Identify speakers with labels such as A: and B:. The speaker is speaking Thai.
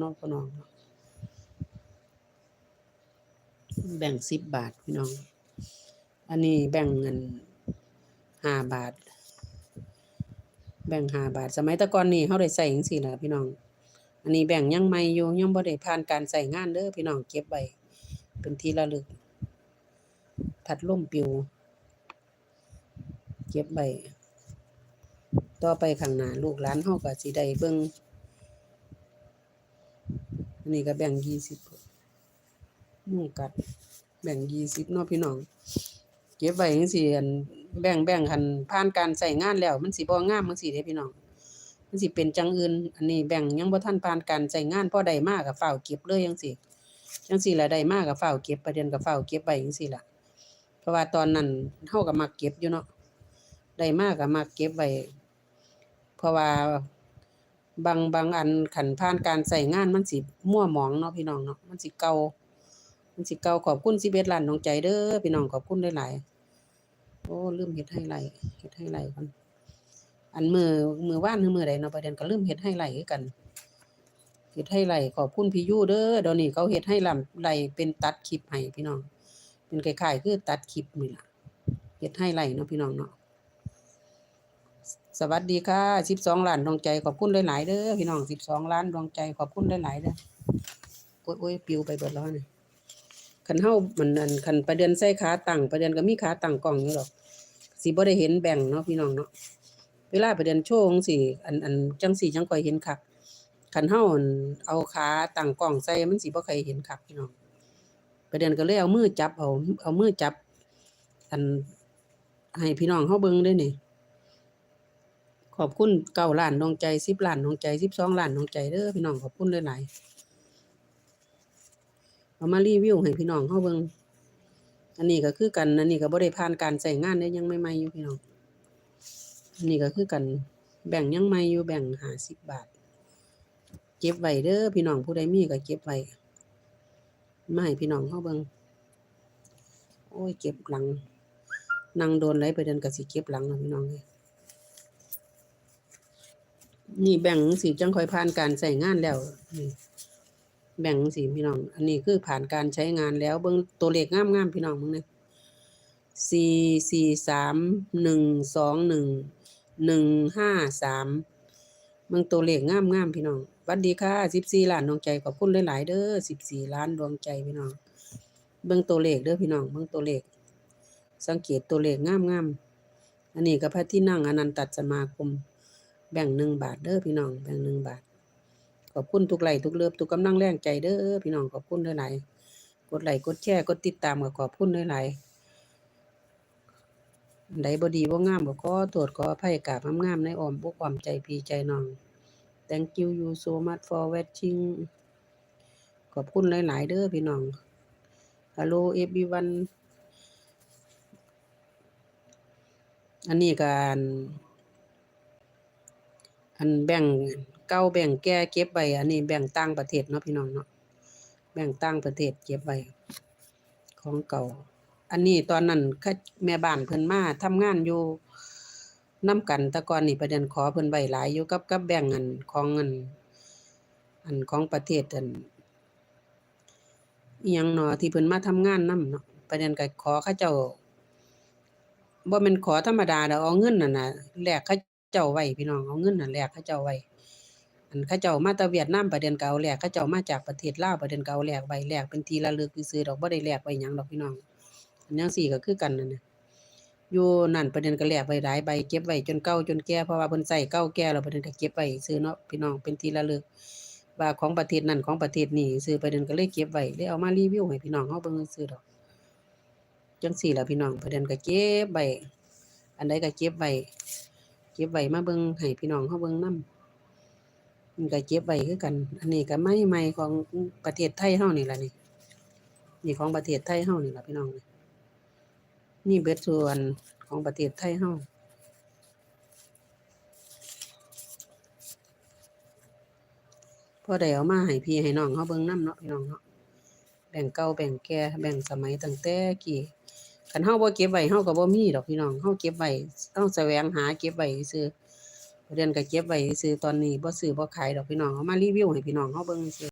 A: เนาะพี่น้องแบ่งสิบบาทพี่น้อง อันนี้แบ่งเงินห้าบาท แบ่งห้าบาท สมัยแตะก่อนนี่เฮาได้ใช้จังซี่ละพี่น้อง อันนี้แบ่งยังใหม่อยู่ยังบ่ได้ผ่านการใช้งานเด้อพี่น้องเก็บไว้เป็นที่ระลึกพัดล่มปิว เก็บไว้ต่อไปข้างหน้าลูกหลานเฮาก็สิได้เบิ่ง นนี้ก็แบ่งยี่สิบมู่กัด แบ่งยี่สิบเนาะพี่น้อง เก็บไว้จังซี่อันแบ่งแบ่งคันผ่านการใช้งานแล้ว มันสิบ่งามจังซี่เด้พี่น้อง มันสิเป็นจังอื่น อันนี้แบ่งยังบ่ทันผ่านการใช้งานพอได้มาก็ฟ้าวเก็บเลยจังซี่จังซี่ละได้มาก็ฟ้าวเก็บประเด็นก็ฟ้าวเก็บไว้จังซี่ละเพราะว่าตอนนั้นเฮาก็มักเก็บอยู่เนาะได้มาก็มักเก็บไว้เพราะว่า บางบางอันคันผ่านการใช้งานมันสิมั่วหมองเนาะพี่น้องเนาะมันสิเก่ามันสิเก่าขอบคุณ11ล้านดวงใจเด้อพี่น้องขอบคุณหลายๆโอ้ลืมเฮ็ดไฮไหลเฮ็ดไฮไหลก่อนอันมือมือว่านหรือมือใดเนาะประเด็นก็ลืมเฮ็ดไฮไหลกันเฮ็ดไฮไหลขอบคุณพี่ยูเด้อเดี๋ยวนี้เขาเฮ็ดไฮไลท์เป็นตัดคลิปให้พี่น้องเป็นคล้ายๆคือตัดคลิปนี่ล่ะเฮ็ดไฮไหลเนาะพี่น้องเนาะ สวัสดีค่ะ12ล้านดวงใจขอบคุณหลายๆเด้อพี่น้อง12ล้านดวงใจขอบคุณหลายๆเด้อโอ๊ยโอ๊ยปิวไปเบิดแล้วนี่คันเฮามันอันคันประเด็นใส่ขาตั้งประเด็นก็มีขาตั้งกล้องอยู่ดอกสิบ่ได้เห็นแบ่งเนาะพี่น้องเนาะเวลาประเด็นโชว์จังซี่อันอันจังซี่จังคอยเห็นคักคันเฮาอั่นเอาขาตั้งกล้องใส่มันสิบ่ค่อยเห็นคักพี่น้องประเด็นก็เลยเอามือจับเอาเอามือจับ อันให้พี่น้องเฮาเบิ่งเด้อนี่ ขอบคุณเก้าล้านดวงใจสิบล้านดวงใจสิบสองล้านดวงใจเด้อพี่น้องขอบคุณหลายๆเอามารีวิวให้พี่น้องเฮาเบิ่งอันนี้ก็คือกันอันนี้ก็บ่ได้ผ่านการใช้งานเด้ยังใหม่อยู่พี่น้องอันนี้ก็คือกันแบ่งยังใหม่อยู่แบ่ง50บบาท เก็บไว้เด้อพี่น้องผู้ใดมีก็เก็บไว้มาให้พี่น้องเฮาเบิ่งโอ้ยเก็บหลังนั่งโดนไหลไปเดินก็สิเก็บหลังนะพี่น้องเอ้ย นี่แบ่งสีจังคอยผ่านการใช้งานแล้วนี่แบ่งสีพี่น้อง อันนี้คือผ่านการใช้งานแล้ว เบิ่งตัวเลขงามๆพี่น้องมึงเนี่ยสี่สี่สามหนึ่งสองหนึ่งหนึ่งห้าสามเบิ่งตัวเลขงามๆพี่น้องวัสดีค่ะสิบสี่ล้านดวงใจขอบคุณหลาย ๆ เด้อสิบสี่ล้านดวงใจพี่น้อง เบิ่งตัวเลขเด้อพี่น้องเบิ่งตัวเลข สังเกตตัวเลขงามๆอันนี้ก็พระที่นั่งอนันตสมาคม แบ่งหนึ่งบาทเด้อพี่น้องแบ่งหนึ่งบาท ขอบคุณทุกไลค์ทุกเลิฟทุกกำลังแรงใจเด้อพี่น้องขอบคุณหลายๆกดไลค์กดแชร์กดติดตามก็ขอบคุณหลายๆใดบดีบ่งามบ่ขอโทษขออภัยกาบงามๆในอ้อมอกอ้อมใจพี่ใจน้อง Thank you you so much for watching ขอบคุณหลายๆเด้อพี่น้อง Hello everyone อันนี้ก็อัน อันแบ่งเก่าแบ่งแก่เก็บไว้อันนี้แบ่งต่างประเทศเนาะพี่น้องเนาะแบ่งต่างประเทศเก็บไว้ของเก่า อันนี้ตอนนั้นเขาแม่บ้านเพิ่นมาทำงานอยู่นํกันต่ก่อนนี่ประเด็นขอเพิ่นไว้หลายอยู่กับกับแบ่งอันของอันอันของประเทศอันยังเนาะที่เพิ่นมาทำงานนํเนาะประเด็นก็ขอเขาเจ้าบ่แม่นขอธรรมดาดอกเอาเงินนั่นน่ะแลกเขา เจ้าไว้พี่น้องเอาเงินนั่นแลกเขาเจ้าไว้อันเขาเจ้ามาต่เวียดนามประเด็นเก็เอาแหลกเขาเจ้ามาจากประเทศลาวประเด็นเก็เอาแหลกไว้แลกเป็นที่ระลึกซื่อดอกบ่ได้แลกไว้หยังดอกพี่น้องอันจังซี่ก็คือกันนั่นน่ะอยู่นั่นประเด็นก็แหลกไว้หลายใบเก็บไว้จนเก่าจนแก่เพราะว่าเพิ่นใช้เก่าแก่แล้วประเด็นก็เก็บไว้ซื่อเนาะพี่น้องเป็นที่ระลึกว่าของประเทศนั้นของประเทศนี้ซื่อประเด็นก็เลยเก็บไว้เลยเอามารีวิวให้พี่น้องเฮาเบิ่งซื่อดอกจังซี่ล่ะพี่น้องประเด็นก็เก็บไว้อันใดก็เก็บไว้ ก็บไว้มาเบิ่งให้พี่น้องเฮาเบิ่งนำมันก็เก็บไว้คือกัน อันนี้ก็ไม้ใหม่ของประเทศไทยเฮานี่ล่ะนี่นี่ของประเทศไทยเฮานี่ล่ะพี่น้องนี่เบิดส่วนของประเทศไทยเฮาพอได้เอามาให้พี่ให้น้องเฮาเบิ่งนำเนาะพี่น้องเนาะแบ่งเก่าแบ่งแก่แบ่งสมัยตั้งแต่กี้ คันเฮาบ่เก็บไว้เฮาก็บ่มีดอกพี่น้องเฮาเก็บไว้ต้องแสวงหาเก็บไว้ซื่อเรียนก็เก็บไว้ซื่อตอนนี้บ่ซื้อบ่ขายดอกพี่น้องเอามารีวิวให้พี่น้องเฮาเบิ่งซื่อ